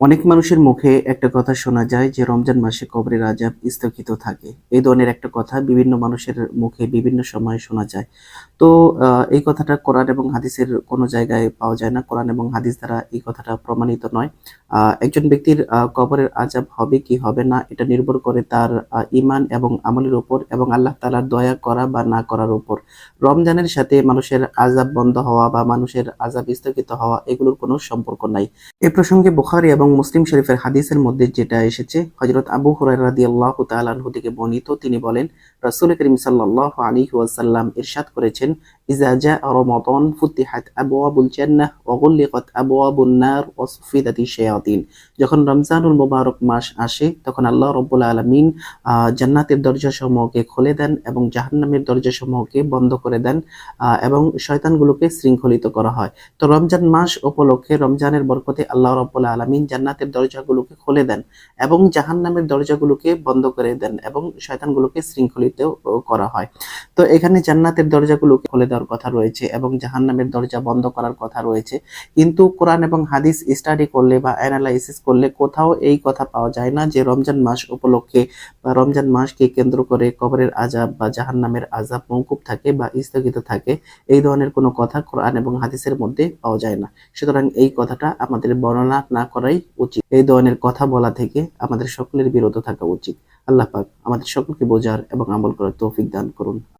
অনেক মানুষের মুখে একটা কথা শোনা যায় যে, রমজান মাসে কবরের আজাব স্থগিত থাকে। এই ধরনের একটা কথা বিভিন্ন মানুষের মুখে বিভিন্ন সময় শোনা যায়। তো এই কথাটা কোরআন এবং হাদিসের কোনো জায়গায় পাওয়া যায় না। কোরআন এবং হাদিস দ্বারা এই কথাটা প্রমাণিত নয়। একজন ব্যক্তির কবরের আজাব হবে কি হবে না, এটা নির্ভর করে তার ঈমান এবং আমলের উপর এবং আল্লাহ তালার দয়া করা বা না করার উপর। রমজানের সাথে মানুষের আজাব বন্ধ হওয়া বা মানুষের আজাব স্থগিত হওয়া এগুলোর কোনো সম্পর্ক নাই। এ প্রসঙ্গে বুখারী এবং মুসলিম শরীফের হাদিসের মধ্যে যেটা এসেছে হজরত আবু হরাই আল্লাহ তাআলা আনহু থেকে বর্ণিত, তিনি বলেন, রসুল করিম সাল্লাহ আলী ওয়াসাল্লাম ইরশাদ করেছেন রমাদান ফুতিহাত আবওয়াবুল জান্নাহ ওয়া গুলিকাত আবওয়াবুন নার ওয়া সুফিদাতিশ শায়াতিন যখন রমজানুল মুবারক মাস আসে, তখন আল্লাহ রাব্বুল আলামিন জান্নাতের দরজাসমূহকে খুলে দেন এবং জাহান্নামের দরজাসমূহকে বন্ধ করে দেন এবং শয়তানগুলোকে শৃঙ্খলিত করা হয়। তো রমজান মাস উপলক্ষে, রমজানের বরকতে আল্লাহ রাব্বুল আলামিন জান্নাতের দরজাগুলোকে খুলে দেন এবং জাহান্নামের দরজাগুলোকে বন্ধ করে দেন এবং শয়তানগুলোকে শৃঙ্খলিত করা হয়। তো এখানে জান্নাতের দরজাগুলোকে খুলে দেওয়ার কথা রয়েছে এবং জাহান্নামের দরজা বন্ধ করার কথা রয়েছে। কিন্তু কোরআন এবং হাদিস স্টাডি করলে বা অ্যানালাইসিস করলে কোথাও এই কথা পাওয়া যায় না যে রমজান মাস উপলক্ষে বা রমজান মাসকে কেন্দ্র করে কবরের আজাব বা জাহান্নামের আজাব মৌকুব থাকে বা স্থগিত থাকে, এই ধরনের কোনো কথা কোরআন এবং হাদিসের মধ্যে পাওয়া যায় না। সুতরাং এই কথাটা আমাদের বর্ণনা না করাই উচিত। এই ধরনের কথা বলা থেকে আমাদের সকলের বিরত থাকা উচিত। আল্লাহ পাক আমাদের সকলকে বোঝার এবং আমল করার তৌফিক দান করুন।